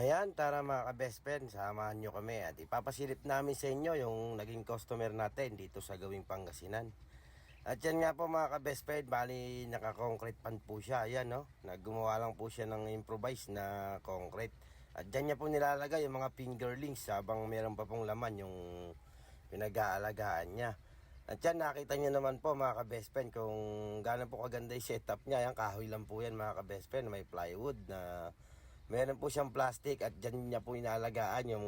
Ayan, tara mga ka-best friend, samahan nyo kami at ipapasilip namin sa inyo yung naging customer natin dito sa gawing Pangasinan. At yan nga po mga ka-best friend, bali naka-concrete pan po siya, ayan no, naggumawa lang po siya ng improvise na concrete. At dyan niya po nilalagay yung mga fingerlings habang meron pa pong laman yung pinag-aalagaan niya. At yan, nakita niyo naman po mga ka-best friend kung gaano po kaganda yung setup niya. Yan, kahoy lang po yan mga ka-best friend. May plywood na meron po siyang plastic at dyan niya po inalagaan yung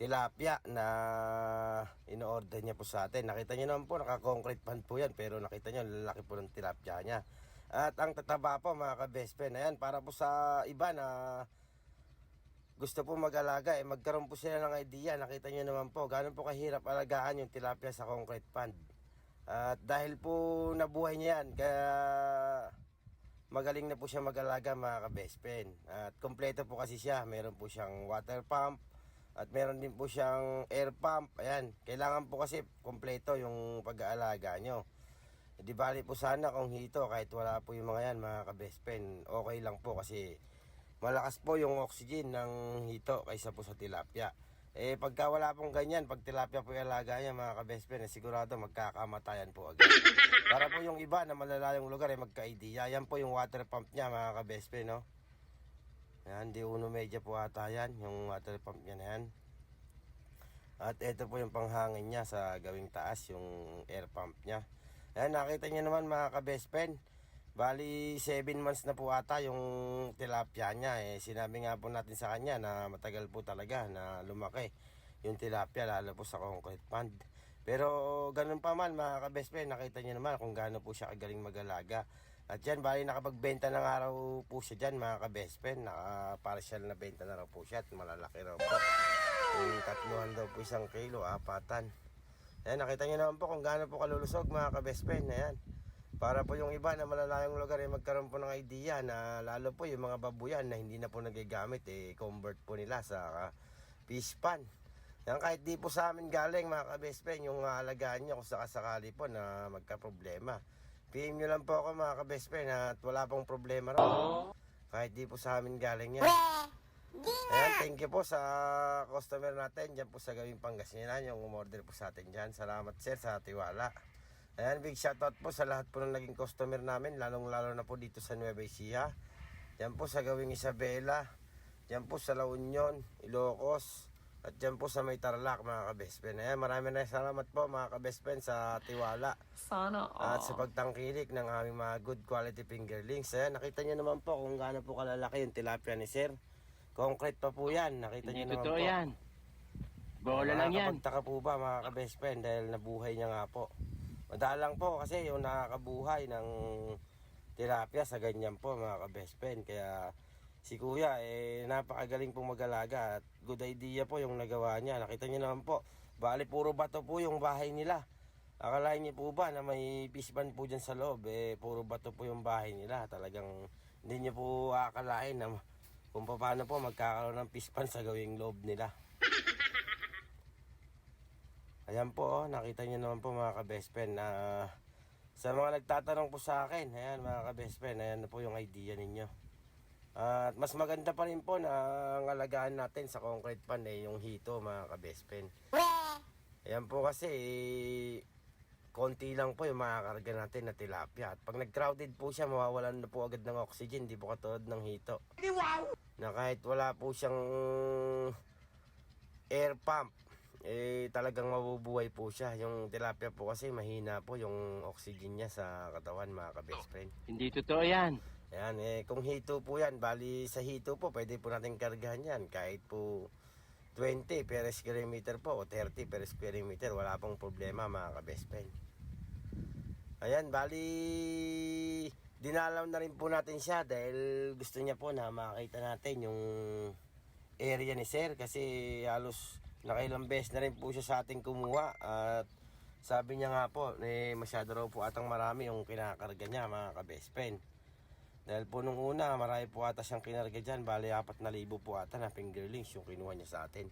tilapia na in-order niya po sa atin. Nakita niyo naman po, naka-concrete pan po yan pero nakita niyo, lalaki po ng tilapia niya. At ang tataba po mga ka-best friend, ayan, para po sa iba na gusto po mag-alaga, eh, magkaroon po sila ng idea. Nakita nyo naman po, gano'n po kahirap alagaan yung tilapia sa concrete pond. At dahil po nabuhay niya yan, kaya magaling na po siya mag-alaga mga ka-best friend. At kompleto po kasi siya, meron po siyang water pump, at meron din po siyang air pump. Ayan, kailangan po kasi kompleto yung pag-aalaga nyo. Eh, Di bali po sana kung hito, kahit wala po yung mga yan mga ka-best friend, okay lang po kasi malakas po yung oxygen ng hito kaysa po sa tilapia. Eh pagka wala pong ganyan, pag tilapia po yung alaga niya mga ka-best friend, sigurado magkakamatayan po agad. Para po yung iba na malalayong lugar eh magka-idea. Yan po yung water pump niya mga ka-best friend, no? Yan, di uno medya po ata yan, yung water pump niya na yan. At ito po yung panghangin niya sa gawing taas, yung air pump niya. Ayan, nakita niyo naman mga ka-best friend. Bali, 7 months na po ata yung tilapia niya. Eh, sinabi nga po natin sa kanya na matagal po talaga na lumaki yung tilapia, lalo po sa concrete pond. Pero ganun pa man mga ka-best friend, nakita niyo naman kung gaano po siya kagaling mag-alaga. At yan, bali nakapagbenta ng araw po siya dyan mga ka-best friend. Naka-partial na benta na raw po siya at malalaki raw po. Yung tatluhan daw po isang kilo, apatan. Ayan, nakita niyo naman po kung gaano po kalulusog mga ka-best friend. Ayan. Para po yung iba na malalayong lugar ay magkaroon po ng idea na lalo po yung mga babuyan na hindi na po nagagamit eh convert po nila sa ah, fish pan. Yan kahit di po sa amin galing mga ka-best friend yung alagaan nyo kung sakasakali po na magka-problema. PM nyo lang po ako mga ka-best friend at wala pong problema raw. Kahit di po sa amin galing yan. Ayan, thank you po sa customer natin dyan po sa gawing Pangasinan yung umorder po sa atin dyan. Salamat sir sa tiwala. Ayan, big shoutout po sa lahat po ng naging customer namin, lalong lalo na po dito sa Nueva Ecija. Diyan po sa gawing Isabela, diyan po sa La Union, Ilocos, at diyan po sa May Tarlac mga ka-best friend. Ayan, maraming na salamat po mga ka-best friend sa tiwala Sana at all. sa pagtangkilik ng aming mga good quality fingerlings. Ayan, nakita niyo naman po kung gaano po kalalaki yung tilapia ni sir. Concrete pa po yan, nakita niyo Hindi naman totoo po. yan. Bola lang yan. Nakakapagtaka po ba mga ka-best friend dahil nabuhay niya nga po. Madalang po kasi yung nakakabuhay ng tilapia sa ganyan po mga ka-best friend. Kaya si kuya eh napakagaling pong mag-alaga at good idea po yung nagawa niya. Nakita niyo naman po, bali puro bato po yung bahay nila. Akalain niyo po ba na may pisban po dyan sa loob? Eh, puro bato po yung bahay nila. Talagang hindi niyo po akalain na kung paano po magkakaroon ng pispan sa gawing loob nila. Ayan po, oh, nakita niyo naman po mga ka-best friend na sa mga nagtatanong po sa akin, ayan mga ka-best friend, ayan na po yung idea ninyo. At mas maganda pa rin po na ang alagaan natin sa concrete pan eh, yung hito mga ka-best friend. Ayan po kasi, eh, konti lang po yung makakarga natin na tilapia. At pag nag-crowded po siya, mawawalan na po agad ng oxygen, di po katulad ng hito. Na kahit wala po siyang air pump, eh talagang mabubuhay po siya. Yung tilapia po kasi mahina po yung oxygen niya sa katawan mga ka-best friend. Hindi totoo yan. Ayan, eh kung hito po yan, bali sa hito po, pwede po natin kargahan yan. Kahit po 20 per square meter po o 30 per square meter, wala pong problema mga ka-best friend. Ayan, bali dinalaw na rin po natin siya dahil gusto niya po na makita natin yung area ni Sir kasi halos nakailang beses na rin po siya sa ating kumuha at sabi niya nga po, eh, masyado raw po atang marami yung kinakarga niya mga ka-best friend. Dahil po nung una, marami po ata siyang kinarga dyan. Bali, apat na libo po ata na fingerlings yung kinuha niya sa atin.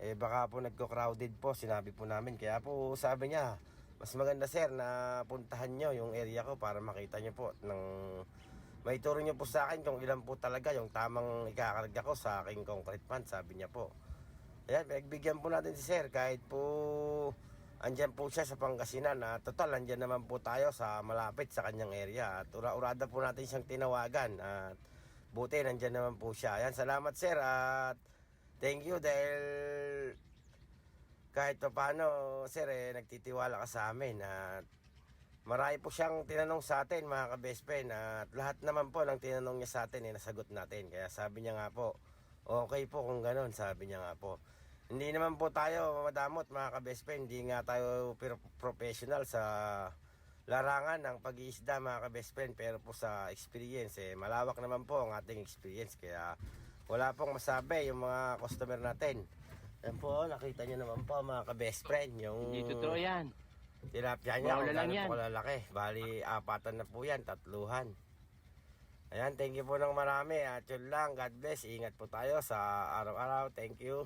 Eh, baka po nagko-crowded po, sinabi po namin. Kaya po sabi niya, mas maganda sir na puntahan nyo yung area ko para makita nyo po ng may turo niyo po sa akin kung ilan po talaga yung tamang ikakarga ko sa aking concrete pan, sabi niya po. Ayan, pinagbigyan po natin si sir kahit po andyan po siya sa Pangasinan. At total, andyan naman po tayo sa malapit sa kanyang area. At ura-urada po natin siyang tinawagan. At buti, nandyan naman po siya. Ayan, salamat sir. At thank you dahil kahit pa paano, sir, eh, nagtitiwala ka sa amin. At marami po siyang tinanong sa atin, mga ka-best friend. At lahat naman po ng tinanong niya sa atin, eh, nasagot natin. Kaya sabi niya nga po, okay po kung ganun, sabi niya nga po. Hindi naman po tayo madamot, mga ka-best friend. Hindi nga tayo professional sa larangan ng pag-iisda, mga ka-best friend. Pero po sa experience, eh, malawak naman po ang ating experience. Kaya wala pong masabi yung mga customer natin. Yan po, nakita niyo naman po mga ka-best friend. Yung Hindi totoo yan. tilapia niya, kung lang yan. po kalalaki. Bali, apatan na po yan, tatluhan. Ayan, thank you po ng marami. At yun lang, God bless. Ingat po tayo sa araw-araw. Thank you.